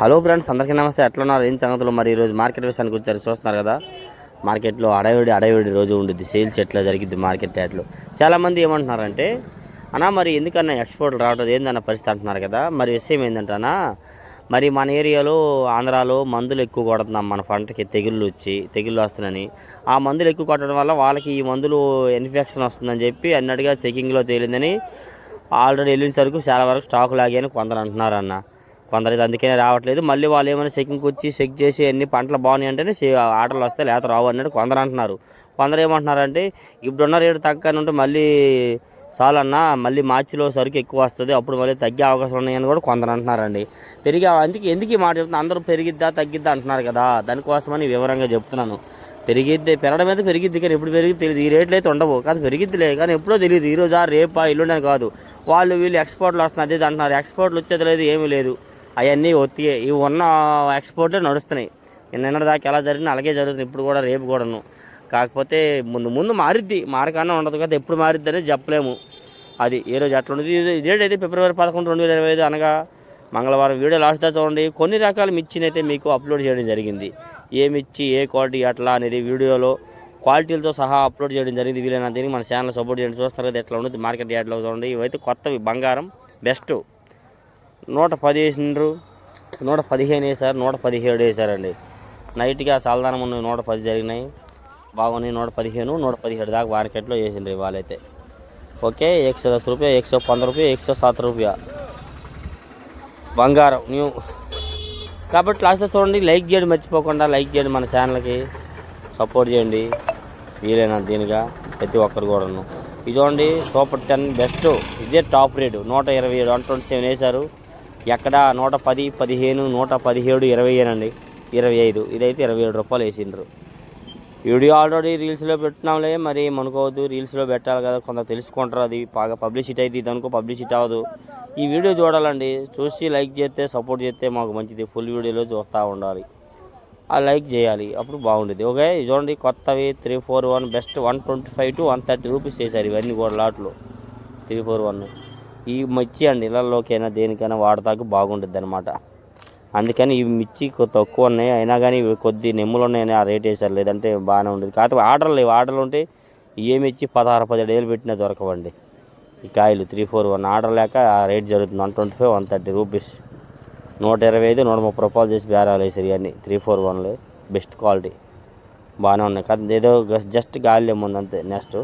Hello friends అందరికీ నమస్తే. ఎట్లున్నారు? ఏం సంగతులు? మరి ఈరోజు మార్కెట్ విషయానికి వచ్చారు. చూస్తున్నారు కదా మార్కెట్లో అడవిడి అడవిడి రోజు ఉండిద్ది. సేల్స్ ఎట్లా జరిగిద్ది మార్కెట్ యాడ్లో. చాలామంది ఏమంటున్నారంటే అన్నా మరి ఎందుకన్నా ఎక్స్పోర్ట్లు రావట్లేదు? ఏందన్న పరిస్థితి? అంటున్నారు కదా. మరి విషయం ఏంటంటేనా మరి మన ఏరియాలో ఆంధ్రాలో మందులు ఎక్కువ కొడుతున్నాం. మన పంటకి తెగుళ్ళు వచ్చి తెగుళ్ళు వస్తున్నాయని. ఆ మందులు ఎక్కువ కొట్టడం వల్ల వాళ్ళకి ఈ మందులు ఇన్ఫెక్షన్ వస్తుందని చెప్పి అన్నట్టుగా చెకింగ్లో తేలిందని ఆల్రెడీ వెళ్ళిన సరుకు చాలా వరకు స్టాక్ లాగాని కొందరు అంటున్నారు అన్న. కొందరు అందుకనే రావట్లేదు. మళ్ళీ వాళ్ళు ఏమైనా చెకింగ్కి వచ్చి చెక్ చేసి అన్ని పంటలు బాగున్నాయి అంటేనే ఆటలు వస్తే వస్తాయి లేత రావు అన్నట్టు కొందరు అంటున్నారు. కొందరు ఏమంటున్నారంటే ఇప్పుడున్న రేటు తగ్గని ఉంటే మళ్ళీ చాలన్నా మళ్ళీ మార్చిలో సరుకు ఎక్కువ వస్తుంది అప్పుడు మళ్ళీ తగ్గే అవకాశం ఉన్నాయని కూడా కొందరు అంటున్నారండి. పెరిగి అందుకే ఎందుకు ఈ మాట చెప్తున్నా అందరూ పెరిగిద్దా తగ్గిద్దా అంటున్నారు కదా దానికోసమని వివరంగా చెప్తున్నాను. పెరిగిద్ది పెరగడం అయితే పెరిగిద్ది కానీ ఎప్పుడు పెరిగి తెలియదు. ఈ రేట్లు అయితే ఉండవు. కాదు పెరిగిద్దిలే కానీ ఎప్పుడో తెలియదు. ఈరోజు ఆ రేపా ఇల్లుండని కాదు. వాళ్ళు వీళ్ళు ఎక్స్పోర్ట్లు వస్తున్నారు అదే అంటున్నారు. ఎక్స్పోర్ట్లు వచ్చేది లేదు ఏమీ లేదు. అవన్నీ ఒత్తి ఇవి ఉన్న ఎక్స్పోర్ట్లే నడుస్తున్నాయి. నిన్న దాకా ఎలా జరిగింది అలాగే జరుగుతుంది. ఇప్పుడు కూడా రేపు కూడాను. కాకపోతే ముందు ముందు మారిద్ది. మారకన్నా ఉండదు కదా. ఎప్పుడు మారిద్ది అనేది చెప్పలేము. అది ఏ రోజు అట్లా ఉండదు. డేట్ అయితే ఫిబ్రవరి పదకొండు రెండు వేల ఇరవై ఐదు అనగా మంగళవారం. వీడియో లాస్ట్ దా చూడండి. కొన్ని రకాల మిర్చిని అయితే మీకు అప్లోడ్ చేయడం జరిగింది. ఏ మిర్చి ఏ క్వాలిటీ అట్లా అనేది వీడియోలో క్వాలిటీలతో సహా అప్లోడ్ చేయడం జరిగింది. వీలైన దీనికి మన ఛానల్ సపోర్ట్ చేయండి. చూస్తారు కదా ఎట్లా ఉంటుంది మార్కెట్ యాడ్లో చూడండి. ఇవైతే కొత్తవి. బంగారం. బెస్ట్ నూట పది వేసినారు నూట పదిహేను వేసారు నూట పదిహేడు వేసారండి. నైట్కి ఆ సాలదానం ఉన్నాయి నూట పది జరిగినాయి. బాగున్నాయి నూట పదిహేను నూట పదిహేడు దాకా మార్కెట్లో వేసిండ్రు ఇవాళైతే. ఓకే ఎక్సో దశ దస్ రూపాయ ఎక్సో పంద రూపాయ ఎక్ సాత రూపాయ బంగారం న్యూ. కాబట్టి లాస్ట్లో చూడండి లైక్ చేయడం మర్చిపోకుండా లైక్ చేయండి మన ఛానల్కి సపోర్ట్ చేయండి. వీలైనా దీనిగా ప్రతి ఒక్కరు కూడాను. ఇదోండి సూపర్ టెన్ బెస్ట్ ఇదే టాప్ రేటు. నూట ఇరవై ఏడు వన్ ట్వంటీ సెవెన్ వేశారు ఎక్కడ నూట పది పదిహేను నూట పదిహేడు ఇరవై అండి ఇరవై ఐదు. ఇదైతే ఇరవై ఏడు రూపాయలు వేసిండ్రు. వీడియో ఆల్రెడీ రీల్స్లో పెట్టినాంలే మరి అనుకోవద్దు రీల్స్లో పెట్టాలి కదా కొంత తెలుసుకుంటారు అది. బాగా పబ్లిసిటీ అయితే ఇది అనుకో పబ్లిసిటీ అవ్వదు. ఈ వీడియో చూడాలండి. చూసి లైక్ చేస్తే సపోర్ట్ చేస్తే మాకు మంచిది. ఫుల్ వీడియోలో చూస్తూ ఉండాలి. ఆ లైక్ చేయాలి. అప్పుడు బాగుండేది. ఓకే చూడండి. కొత్తవి three four one best one twenty five to one thirty rupees చేశారు ఇవన్నీ కూడా లాట్లు. Three four one. ఈ మిర్చి అండి ఇళ్ళల్లోకైనా దేనికైనా వాడతాకు బాగుంటుంది అనమాట అందుకని ఇవి మిర్చి తక్కువ ఉన్నాయి. అయినా కానీ కొద్ది నెమ్ములు ఉన్నాయని ఆ రేట్ వేసారు లేదంటే బాగానే ఉండేది. కాకపోతే ఆర్డర్లు లేవు ఆర్డర్లు ఉంటే ఏ మిర్చి పదహారు పదిహేడు వేలు పెట్టినా దొరకవండి. ఈ కాయలు త్రీ ఫోర్ వన్ ఆర్డర్ లేక ఆ రేట్ జరుగుతుంది. One twenty five one thirty rupees. నూట ఇరవై ఐదు నూట ముప్పై రూపాయలు చేసి బేరాలు వేసారు ఇవన్నీ. త్రీ ఫోర్ వన్లో. Best quality. బాగానే ఉన్నాయి. కానీ ఏదో జస్ట్ గాలి ఏముంది అంతే నెక్స్ట్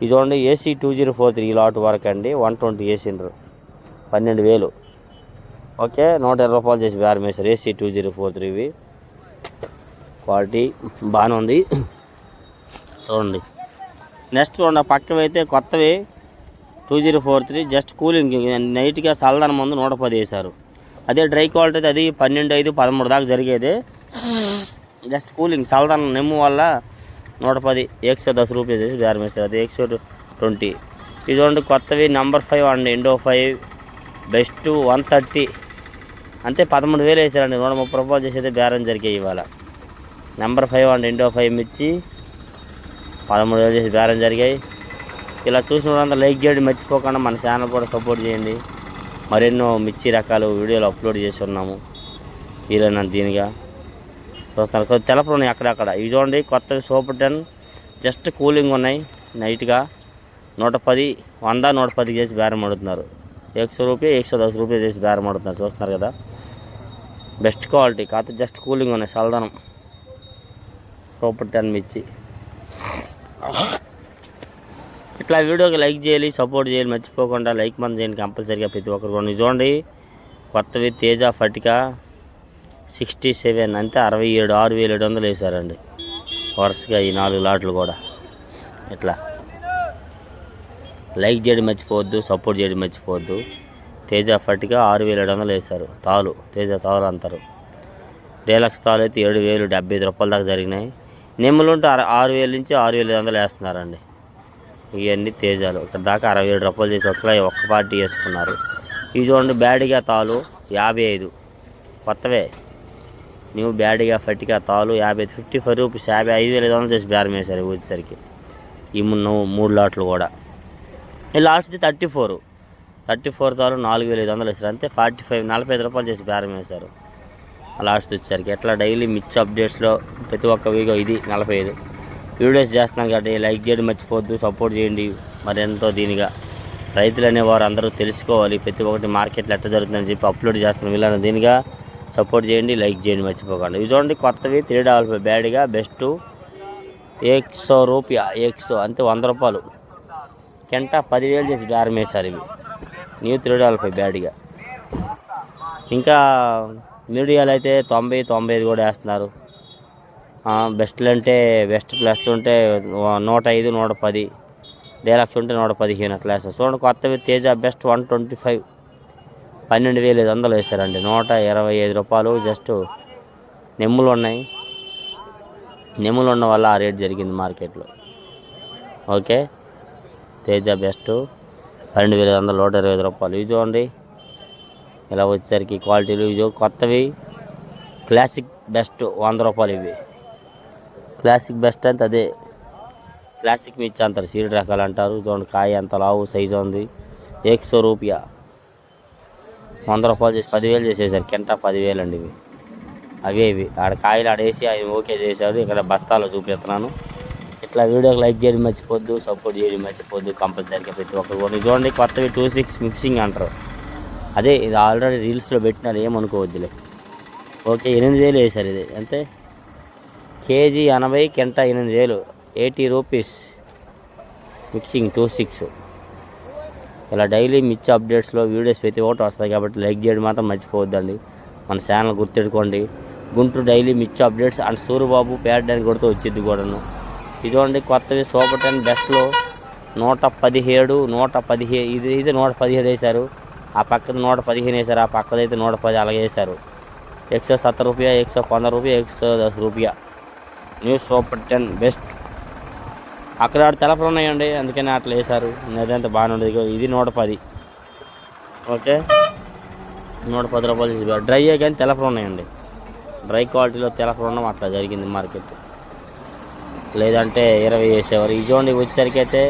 ఇది చూడండి AC two zero four three lot వరకు అండి. వన్ ట్వంటీ వేసిండ్రు పన్నెండు వేలు. ఓకే నూట ఇరవై రూపాయలు చేసి బేరం వేశారు ఏసీ టూ జీరో ఫోర్ త్రీవి క్వాలిటీ బాగానే ఉంది. చూడండి. నెక్స్ట్ చూడండి ఆ పక్కవి అయితే కొత్తవి. Two zero four three just cooling నైట్గా చల్లదన ముందు నూట పది వేశారు. అదే డ్రై క్వాలిటీ అయితే అది పన్నెండు ఐదు పదమూడు దాకా జరిగేది. జస్ట్ కూలింగ్ చల్లదనం నెమ్ము వల్ల నూట పది ఎక్స్ దశ రూపీస్ వేసి బేరం వేస్తారు అది ఎక్సో ట్వంటీ ఇది చూడండి కొత్తవి నెంబర్ ఫైవ్ అండి. Indo five best one thirty అంతే పదమూడు వేలు వేసారండి. నూట ముప్పై రూపాయలు చేసేది బేరం జరిగాయి ఇవాళ. నెంబర్ ఫైవ్ అండి ఇండో ఫైవ్ మిర్చి. పదమూడు వేలు చేసి బేరం జరిగాయి. ఇలా చూసిన వాళ్ళంతా లైక్ చేయడం మర్చిపోకుండా మన ఛానల్ కూడా సపోర్ట్ చేయండి. మరెన్నో మిర్చి రకాలు వీడియోలు అప్లోడ్ చేసి ఉన్నాము. వీలైనంత దీనిగా. చూస్తున్నారు కొద్ది తెలపలు ఉన్నాయి అక్కడక్కడ. ఇవి చూడండి కొత్తవి సూపర్ టెన్. జస్ట్ కూలింగ్ ఉన్నాయి నైట్గా. నూట పది వంద నూట పది చేసి బేరం ఆడుతున్నారు ఎక్సో రూపాయ ఎక్సో దశ రూపాయ చేసి బేరం ఆడుతున్నారు చూస్తున్నారు కదా? Best quality. కాకపోతే జస్ట్ కూలింగ్ ఉన్నాయి చల్లదనం. సూపర్ టెన్ మిర్చి. ఇట్లా వీడియోకి లైక్ చేయాలి సపోర్ట్ చేయాలి మర్చిపోకుండా లైక్ మంది చేయండి కంపల్సరీగా ప్రతి ఒక్కరు కూడా. చూడండి కొత్తవి తేజ ఫటిక. సిక్స్టీ సెవెన్ అంటే అరవై ఏడు ఆరు వేల ఏడు వందలు వేసారండి వరుసగా ఈ నాలుగు లాట్లు కూడా. ఇట్లా. లైక్ చేయడం మర్చిపోవద్దు సపోర్ట్ చేయడం మర్చిపోవద్దు. తేజ ఫట్టిగా ఆరు వేల ఏడు వందలు వేశారు. తాలు తేజ తాలు అంటారు. డీలక్స్ తాలు అయితే ఏడు వేలు డెబ్బై ఐదు రూపాయల దాకా జరిగినాయి. నిమ్మలు ఉంటే ఆరు ఆరు వేల నుంచి ఆరు వేల ఐదు వందలు వేస్తున్నారండి. ఇవన్నీ తేజాలు. ఇక్కడ దాకా అరవై ఏడు రూపాయలు చేసి ఒక్క ఒక్క పార్టీ వేసుకున్నారు ఇది చూడండి బ్యాడ్గా తాలు యాభై ఐదు. కొత్తవే. న్యూ బ్యాడిగా ఫట్టిగా తాలు యాభై ఫిఫ్టీ ఫైవ్ రూపీస్ యాభై ఐదు వేల ఐదు వందలు చేసి బేరం వేశారు వచ్చేసరికి ఈ మున్న మూడు లాట్లు కూడా లాస్ట్ది థర్టీ ఫోర్ థర్టీ ఫోర్ తాలు నాలుగు వేల ఐదు వందలు వేశారు అంతే ఫార్టీ ఫైవ్ నలభై ఐదు రూపాయలు చేసి బేరం వేశారు లాస్ట్ వచ్చేసరికి ఎట్లా డైలీ మిచ్ అప్డేట్స్లో ప్రతి ఒక్క వీడియో ఇది నలభై ఐదు వీడియోస్ చేస్తున్నాం కాబట్టి లైక్ చేయడం మర్చిపోవద్దు సపోర్ట్ చేయండి మరి ఎంతో దీనిగా రైతులు అనేవారు అందరూ తెలుసుకోవాలి ప్రతి ఒక్కటి మార్కెట్లో ఎట్లా జరుగుతుందని చెప్పి అప్లోడ్ చేస్తున్నాం వీళ్ళని దీనిగా సపోర్ట్ చేయండి లైక్ చేయండి మర్చిపోకండి. ఇవి చూడండి కొత్తవి త్రీ డాలర్ బ్యాడ్గా బెస్ట్. ఏక్ సో రూపాయ ఏక్ సో అంతే వంద రూపాయలు. కెంట పదివేలు చేసి బేరం వేశారు ఇవి. న్యూ త్రీ డాలర్ బ్యాడ్గా. ఇంకా మీడియాలు అయితే తొంభై తొంభై ఐదు కూడా వేస్తున్నారు. బెస్ట్లు అంటే బెస్ట్ ప్లస్ ఉంటే నూట ఐదు నూట పది. డీలక్స్ ఉంటే నూట పదిహేను అట్లా వేస్తారు. చూడండి కొత్తవి Teja best one twenty five. పన్నెండు వేల ఐదు వందలు వేశారండి. నూట ఇరవై ఐదు రూపాయలు జస్ట్ నెమ్ములు ఉన్నాయి. నెమ్ములు ఉన్న వల్ల ఆ రేట్ జరిగింది మార్కెట్లో. ఓకే? తేజ బెస్ట్. పన్నెండు వేల ఐదు వందలు నూట ఇరవై ఐదు రూపాయలు. ఇవి చూడండి. ఇలా వచ్చేసరికి క్వాలిటీలు ఇవి కొత్తవి. క్లాసిక్ బెస్ట్ వంద రూపాయలు ఇవి. క్లాసిక్ బెస్ట్ అంటే అదే. క్లాసిక్ మిర్చి అంటారు సీడ్ రకాలు అంటారు. చూడండి కాయ అంత లావు సైజు ఉంది. ఎక్సో రూపాయ. వంద రూపాయలు చేసి పదివేలు చేసేసారు. కింటా పదివేలు అండి ఇవి. అవే ఇవి. ఆడ కాయలు ఆడేసి అవి ఓకే చేశారు. ఇక్కడ బస్తాలో చూపిస్తున్నాను. ఇట్లా వీడియోకి లైక్ చేయడం మర్చిపోద్దు సపోర్ట్ చేయడం మర్చిపోద్దు కంపల్సరీగా ప్రతి ఒక్కరు కూడా. చూడండి కొత్తవి టూ సిక్స్ మిక్సింగ్ అంటారు. అదే ఇది ఆల్రెడీ రీల్స్లో పెట్టినారు ఏమనుకోవద్దులే. ఓకే ఎనిమిది వేలు వేశారు ఇది. అంతే కేజీ ఎనభై కింట ఎనిమిది వేలు. Eighty rupees. Mixing two six. ఇలా డైలీ మిచ్చి అప్డేట్స్లో వీడియోస్ ప్రతి ఒక్కటి వస్తాయి కాబట్టి లైక్ చేయడం మాత్రం మర్చిపోవద్దండి. మన ఛానల్ గుర్తెట్టుకోండి గుంటూరు డైలీ మిచ్చి అప్డేట్స్ అండ్ సూర్యబాబు పేరడానికి కొడుతూ వచ్చింది కూడాను. ఇదిగోండి కొత్తవి సూపర్ టెన్ బెస్ట్లో నూట పదిహేడు నూట పదిహే ఇది ఇది నూట పదిహేడు వేశారు. ఆ పక్కన నూట పదిహేను వేశారు ఆ పక్కదైతే నూట పది అలాగే వేశారు. ఎక్సో సత్తర రూపాయ ఎక్సో పంద రూపాయ ఎక్సో దశ రూపాయ. న్యూ సూపర్ టెన్ బెస్ట్ అక్కడ తెలపలు ఉన్నాయండి అందుకని అట్లా వేశారు. అదంతా బాగానే ఉండదు ఇది నూట పది. ఓకే? నూట పది రూపాయలు చేసి డ్రై కానీ తెలపలు ఉన్నాయండి డ్రై క్వాలిటీలో తెలపలు ఉండడం అట్లా జరిగింది మార్కెట్. లేదంటే ఇరవై వేసేవారు. ఈ జోన్ వచ్చేసరికి అయితే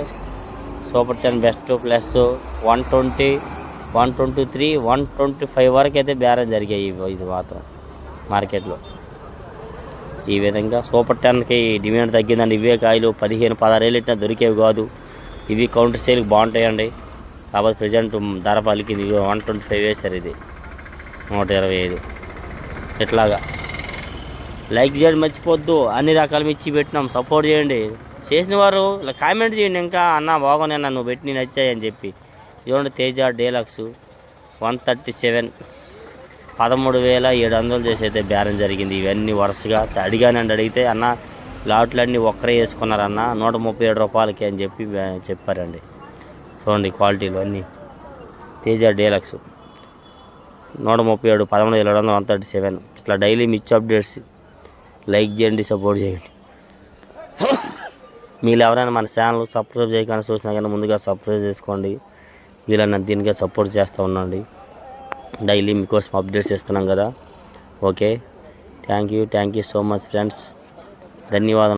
super ten best plus one twenty one twenty three one twenty five వరకు అయితే బేరం జరిగాయి ఇది మాత్రం మార్కెట్లో. ఈ విధంగా సూపర్ టెన్కి డిమాండ్ తగ్గిందండి. ఇవే కాయలు పదిహేను పదహారేళ్ళు ఇట్లా దొరికేవి కాదు. ఇవి కౌంటర్ సేల్కి బాగుంటాయండి. కాబట్టి ప్రజెంట్ ధర పలికింది. వన్ ట్వంటీ ఫైవ్ వేసారు ఇది. నూట ఇరవై ఐదు. ఇట్లాగా. లైక్ చేయడం మర్చిపోద్దు. అన్ని రకాల మిర్చి పెట్టినాం. సపోర్ట్ చేయండి. చేసిన వారు ఇలా కామెంట్ చేయండి. ఇంకా అన్న బాగున్నాయి అన్న నువ్వు పెట్టి నచ్చాయి అని చెప్పి. చూడండి Teja deluxe one thirty seven. పదమూడు వేల ఏడు వందలు చేసి అయితే బేరం జరిగింది. ఇవన్నీ వరుసగా అడిగానండి అడిగితే అన్న లాట్లన్నీ ఒక్కరే వేసుకున్నారన్న నూట ముప్పై ఏడు రూపాయలకి అని చెప్పి చెప్పారండి. చూడండి క్వాలిటీలు అన్నీ. తేజ డీలక్స్ నూట ముప్పై ఏడు పదమూడు వేల ఏడు వందల వన్ థర్టీ సెవెన్. ఇట్లా డైలీ మిచ్ అప్డేట్స్. లైక్ చేయండి సపోర్ట్ చేయండి. మీరు ఎవరైనా మన ఛానల్ సబ్స్క్రైబ్ చేయకుండా చూసినా కానీ ముందుగా సబ్స్క్రైబ్ చేసుకోండి. వీళ్ళని దీనిగా సపోర్ట్ చేస్తూ ఉండండి. డైలీ మీకోసం అప్డేట్స్ ఇస్తున్నాం కదా. Okay. Thank you. Thank you so much friends. ధన్యవాదాలు